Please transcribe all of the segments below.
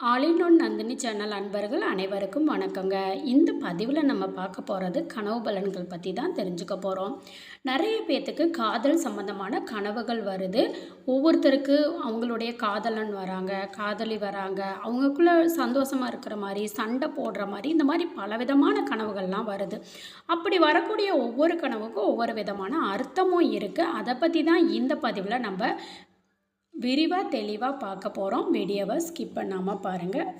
ஆலினோன் Nandini channel அன்பர்கள் அனைவருக்கும் வணக்கங்க. இந்த பதிவில் நம்ம பார்க்க போகிறது கனவு பலன்கள் பற்றி தான் தெரிஞ்சுக்க போகிறோம் நிறைய பேர்த்துக்கு காதல் சம்மந்தமான கனவுகள் வருது. ஒவ்வொருத்தருக்கு அவங்களுடைய காதலன் வராங்க காதலி வராங்க. அவங்களுக்குள்ள சந்தோஷமாக இருக்கிற மாதிரி சண்டை போடுற மாதிரி இந்த மாதிரி பலவிதமான கனவுகள்லாம் வருது. அப்படி வரக்கூடிய ஒவ்வொரு கனவுக்கும் ஒவ்வொரு விதமான அர்த்தமும் இருக்குது அதை பற்றி தான் இந்த பதிவில் நம்ம விரிவாக தெளிவாக பார்க்க போகிறோம் வீடியோவை ஸ்கிப் பண்ணாமல் பாருங்கள்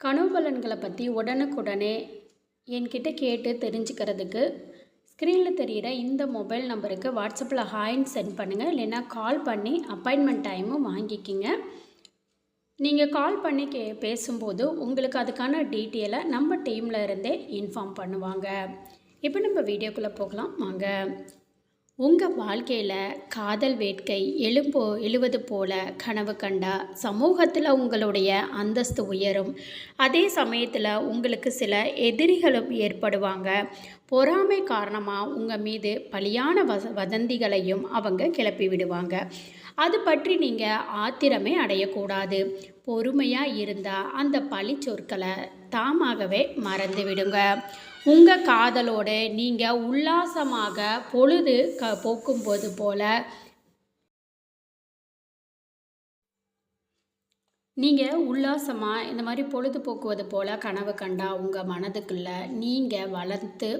கனவு பலன்களை பற்றி உடனுக்குடனே என்கிட்ட கேட்டு தெரிஞ்சுக்கிறதுக்கு ஸ்க்ரீனில் தெரிகிற இந்த மொபைல் நம்பருக்கு வாட்ஸ்அப்பில் ஹாய்ன்னு சென்ட் பண்ணுங்கள் இல்லைன்னா கால் பண்ணி அப்பாயின்மெண்ட் டைமும் வாங்கிக்கிங்க. நீங்கள் கால் பண்ணி கே பேசும்போது உங்களுக்கு அதுக்கான டீட்டெயிலை நம்ம டீமில் இருந்தே இன்ஃபார்ம் பண்ணுவாங்க. இப்போ நம்ம வீடியோக்குள்ளே போகலாம். வாங்க. உங்கள் வாழ்க்கையில் காதல் வேட்கை எழும்போ எழுவது போல கனவு கண்டா சமூகத்தில் உங்களுடைய அந்தஸ்து உயரும். அதே சமயத்தில் உங்களுக்கு சில எதிரிகளும் ஏற்படுவாங்க. பொறாமை காரணமாக உங்கள் மீது பலியான வச வதந்திகளையும் அவங்க கிளப்பி விடுவாங்க. அது பற்றி நீங்கள் ஆத்திரமே அடையக்கூடாது. பொறுமையாக இருந்தால் அந்த பழி சொற்களை தாமாகவே மறந்து விடுங்க. உங்கள் காதலோடு நீங்கள் உல்லாசமாக பொழுது க போக்கும்போது போல நீங்கள் உல்லாசமாக இந்த மாதிரி பொழுது போக்குவது போல் கனவு கண்டா உங்கள் மனதுக்குள்ளே நீங்கள் வளர்த்து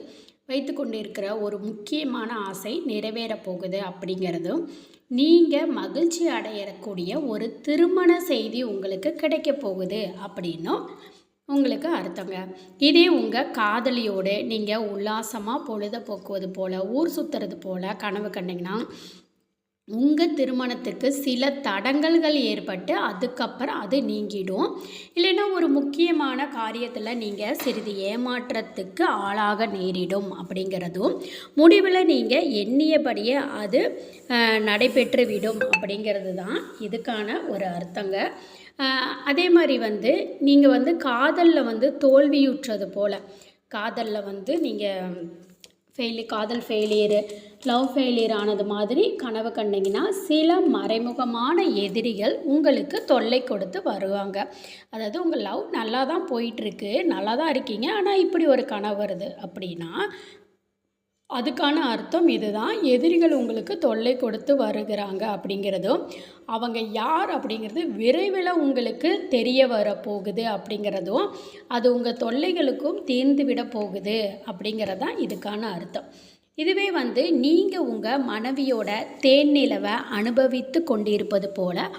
வைத்து கொண்டிருக்கிற ஒரு முக்கியமான ஆசை நிறைவேறப் போகுது அப்படிங்கிறதும் நீங்கள் மகிழ்ச்சி அடையக்கூடிய ஒரு திருமண செய்தி உங்களுக்கு கிடைக்க போகுது அப்படின்னும் உங்களுக்கு அர்த்தங்க. இதே உங்கள் காதலியோடு நீங்கள் உல்லாசமாக பொழுத போக்குவது போல் ஊர் சுற்றுறது போல் கனவு கண்டிங்கன்னா உங்கள் திருமணத்துக்கு சில தடங்கல்கள் ஏற்பட்டு அதுக்கப்புறம் அது நீங்கிடும். இல்லைன்னா ஒரு முக்கியமான காரியத்தில் நீங்கள் சிறிது ஏமாற்றத்துக்கு ஆளாக நேரிடும் அப்படிங்கிறதும் முடிவில் நீங்கள் எண்ணியபடியே அது நடைபெற்றுவிடும் அப்படிங்கிறது தான் இதுக்கான ஒரு அர்த்தங்க. அதே மாதிரி வந்து நீங்கள் வந்து காதலில் வந்து தோல்வியுற்றது போல் காதலில் வந்து நீங்கள் ஃபெயிலி காதல் ஃபெயிலியரு லவ் ஃபெயிலியர் ஆனது மாதிரி கனவு கண்டிங்கன்னா சில மறைமுகமான எதிரிகள் உங்களுக்கு தொல்லை கொடுத்து வருவாங்க. அதாவது உங்கள் லவ் நல்லா தான் போயிட்டுருக்கு நல்லா தான் இருக்கீங்க ஆனால் இப்படி ஒரு கனவு வருது அப்படின்னா அதுக்கான அர்த்தம் இதுதான். எதிரிகள் உங்களுக்கு தொல்லை கொடுத்து வருகிறாங்க அப்படிங்கிறதும் அவங்க யார் அப்படிங்கிறது விரைவில் உங்களுக்கு தெரிய வரப்போகுது அப்படிங்கிறதும் அது உங்கள் தொல்லைகளுக்கும் தீர்ந்து விட போகுது அப்படிங்கிறது தான் இதுக்கான அர்த்தம். இதுவே வந்து நீங்கள் உங்கள் மனைவியோட தேன்நிலவை அனுபவித்து கொண்டிருப்பது போல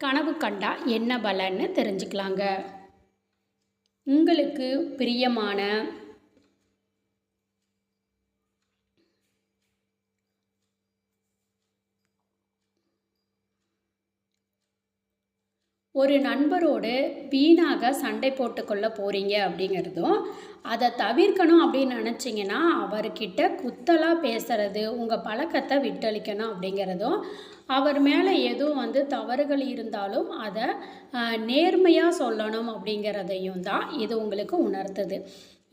கனவு கண்டா என்ன பலன்னு தெரிஞ்சுக்கலாங்க. உங்களுக்கு பிரியமான ஒரு நண்பரோடு வீணாக சண்டை போட்டுக்கொள்ள போகிறீங்க அப்படிங்கிறதும் அதை தவிர்க்கணும் அப்படின்னு நினச்சிங்கன்னா அவர்கிட்ட குத்தலாக பேசுகிறது உங்கள் பழக்கத்தை விட்டளிக்கணும் அப்படிங்கிறதும் அவர் மேலே எதுவும் வந்து தவறுகள் இருந்தாலும் அதை நேர்மையாக சொல்லணும் அப்படிங்கிறதையும் தான் இது உங்களுக்கு உணர்த்துது.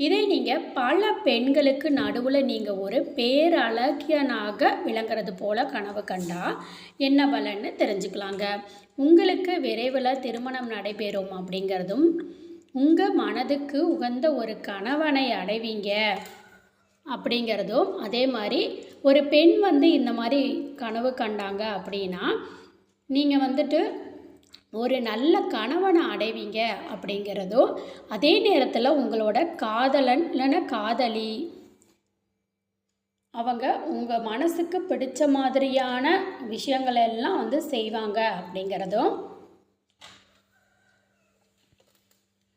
இதை நீங்கள் பல பெண்களுக்கு நடுவில் நீங்கள் ஒரு பேரழகியனாக விளங்குறது போல் கனவு கண்டா என்ன பலன்னு தெரிஞ்சுக்கலாங்க. உங்களுக்கு விரைவில் திருமணம் நடைபெறும் அப்படிங்கிறதும் உங்கள் மனதுக்கு உகந்த ஒரு கணவனை அடைவீங்க அப்படிங்கிறதும் அதே மாதிரி ஒரு பெண் வந்து இந்த மாதிரி கனவு கண்டாங்க அப்படின்னா நீங்கள் வந்துட்டு ஒரு நல்ல கணவனை அடைவீங்க அப்படிங்கிறதும் அதே நேரத்தில் உங்களோட காதலன் இல்லைன்னா காதலி அவங்க உங்கள் மனசுக்கு பிடிச்ச மாதிரியான விஷயங்களெல்லாம் வந்து செய்வாங்க அப்படிங்கிறதும்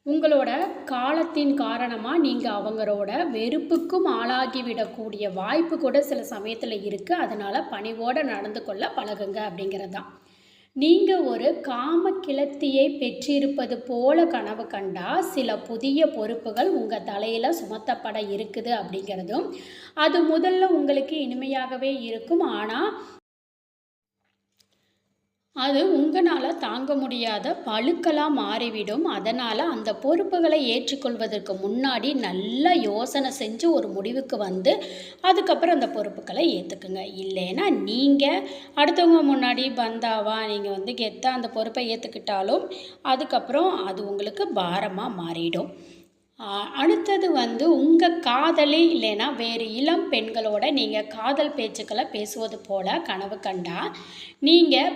உங்களோட காலத்தின் காரணமாக நீங்கள் அவங்களோட வெறுப்புக்கும் ஆளாகிவிடக்கூடிய வாய்ப்பு கூட சில சமயத்தில் இருக்குது அதனால் பணிவோடு நடந்து கொள்ள பழகுங்க அப்படிங்கிறது தான் நீங்கள் ஒரு காம கிளத்தியை பெற்றிருப்பது போல கனவு கண்டா சில புதிய பொறுப்புகள் உங்கள் தலையில் சுமத்தப்பட இருக்குது அப்படிங்கிறதும் அது முதல்ல உங்களுக்கு இனிமையாகவே இருக்கும். ஆனால் அது உங்களால் தாங்க முடியாத பழுக்களாக மாறிவிடும். அதனால் அந்த பொறுப்புகளை ஏற்றுக்கொள்வதற்கு முன்னாடி நல்லா யோசனை செஞ்சு ஒரு முடிவுக்கு வந்து அதுக்கப்புறம் அந்த பொறுப்புகளை ஏற்றுக்குங்க இல்லைன்னா நீங்கள் அடுத்தவங்க முன்னாடி பந்தாவா நீங்கள் வந்து கெத்தாக அந்த பொறுப்பை ஏற்றுக்கிட்டாலும் அதுக்கப்புறம் அது உங்களுக்கு பாரமாக மாறிடும். அடுத்தது வந்து உங்கள் காதலி இல்லைன்னா வேறு இளம் பெண்களோட நீங்கள் காதல் பேச்சுக்களை பேசுவது போல கனவு கண்டா நீங்கள்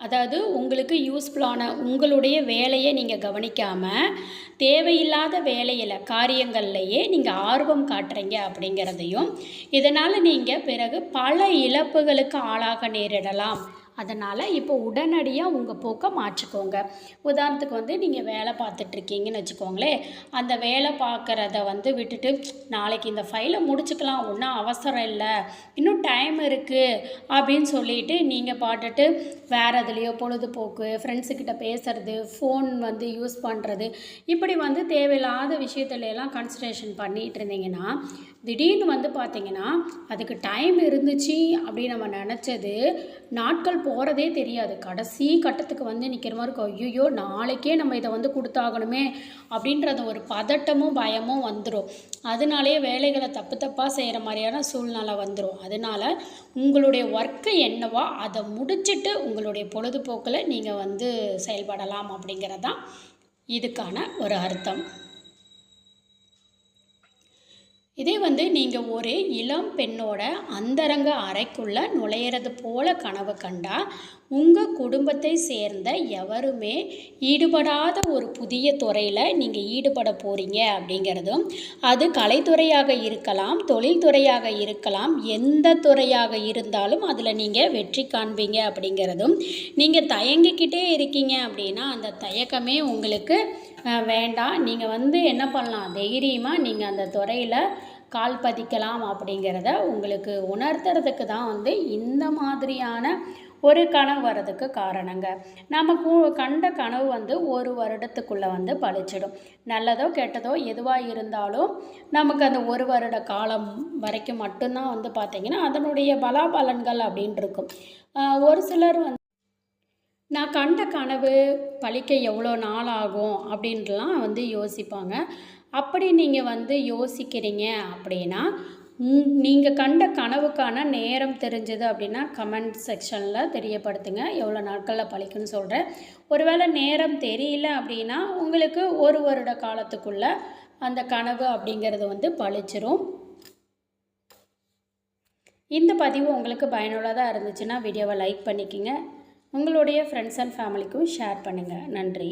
அதாவது உங்களுக்கு யூஸ்ஃபுல்லான உங்களுடைய வேலையை நீங்கள் கவனிக்காமல் தேவையில்லாத வேலையில் காரியங்கள்லையே நீங்கள் ஆர்வம் காட்டுறீங்க அப்படிங்கிறதையும் இதனால் நீங்கள் பிறகு பல இழப்புகளுக்கு ஆளாக நேரிடலாம் அதனால் இப்போ உடனடியாக உங்கள் போக்கை மாற்றிக்கோங்க. உதாரணத்துக்கு வந்து நீங்கள் வேலை பார்த்துட்ருக்கீங்கன்னு வச்சுக்கோங்களேன் அந்த வேலை பார்க்குறத வந்து விட்டுட்டு நாளைக்கு இந்த ஃபைலை முடிச்சுக்கலாம் ஒன்றும் அவசரம் இல்லை இன்னும் டைம் இருக்குது அப்படின்னு சொல்லிட்டு நீங்கள் பாட்டுட்டு வேறு எதுலேயோ பொழுதுபோக்கு ஃப்ரெண்ட்ஸுக்கிட்ட பேசுறது ஃபோன் வந்து யூஸ் பண்ணுறது இப்படி வந்து தேவையில்லாத விஷயத்துல எல்லாம் கான்சன்ட்ரேஷன் பண்ணிகிட்டு இருந்தீங்கன்னா திடீர்னு வந்து பார்த்தீங்கன்னா அதுக்கு டைம் இருந்துச்சு அப்படின்னு நம்ம நினச்சது நாட்கள் போகிறதே தெரியாது. கடைசி கட்டத்துக்கு வந்து நிற்கிற மாதிரி இருக்கும். ஐயோ நாளைக்கே நம்ம இதை வந்து கொடுத்தாகணுமே அப்படின்றத ஒரு பதட்டமும் பயமும் வந்துடும் அதனாலேயே வேலைகளை தப்பு தப்பாக செய்கிற மாதிரியான சூழ்நிலை வந்துடும் அதனால உங்களுடைய ஒர்க்கு என்னவோ அதை முடிச்சுட்டு உங்களுடைய பொழுதுபோக்கில் நீங்கள் வந்து செயல்படலாம் அப்படிங்கிறது தான் இதுக்கான ஒரு அர்த்தம். இதே வந்து நீங்கள் ஒரு இளம் பெண்ணோட அந்தரங்க அறைக்குள்ளே நுழையிறது போல கனவு கண்டா உங்கள் குடும்பத்தை சேர்ந்த எவருமே ஈடுபடாத ஒரு புதிய துறையில் நீங்கள் ஈடுபட போகிறீங்க அப்படிங்கிறதும் அது கலைத்துறையாக இருக்கலாம் தொழில்துறையாக இருக்கலாம் எந்த துறையாக இருந்தாலும் அதில் நீங்கள் வெற்றி காண்பீங்க அப்படிங்கிறதும் நீங்கள் தயங்கிக்கிட்டே இருக்கீங்க அப்படின்னா அந்த தயக்கமே உங்களுக்கு வேண்டாம். நீங்கள் வந்து என்ன பண்ணலாம்? தைரியமாக நீங்கள் அந்த துறையில் கால் பதிக்கலாம் அப்படிங்கிறத உங்களுக்கு உணர்த்துறதுக்கு தான் வந்து இந்த மாதிரியான ஒரு கனவு வரதுக்கு காரணங்க. நம்ம கண்ட கனவு வந்து ஒரு வருடத்துக்குள்ளே வந்து பழிச்சிடும். நல்லதோ கெட்டதோ எதுவாக இருந்தாலும் நமக்கு அந்த ஒரு வருட காலம் வரைக்கும் மட்டும்தான் வந்து பார்த்திங்கன்னா அதனுடைய பலாபலன்கள் அப்படின்னு இருக்கும். ஒரு சிலர் வந்து நான் கண்ட கனவு பழிக்க எவ்வளோ நாள் ஆகும் அப்படின்ட்டுலாம் வந்து யோசிப்பாங்க. அப்படி நீங்கள் வந்து யோசிக்கிறீங்க அப்படின்னா நீங்கள் கண்ட கனவுக்கான நேரம் தெரிஞ்சது அப்படின்னா கமெண்ட் செக்ஷனில் தெரியப்படுத்துங்க. எவ்வளோ நாட்களில் பழிக்குன்னு சொல்கிறேன் ஒருவேளை நேரம் தெரியல அப்படின்னா உங்களுக்கு ஒரு வருட காலத்துக்குள்ளே அந்த கனவு அப்படிங்கிறது வந்து பழிச்சிரும். இந்த பதிவு உங்களுக்கு பயனுள்ளதாக இருந்துச்சுன்னா வீடியோவை லைக் பண்ணிக்கோங்க. உங்களுடைய ஃப்ரெண்ட்ஸ் அண்ட் ஃபேமிலிக்கும் ஷேர் பண்ணுங்கள் நன்றி.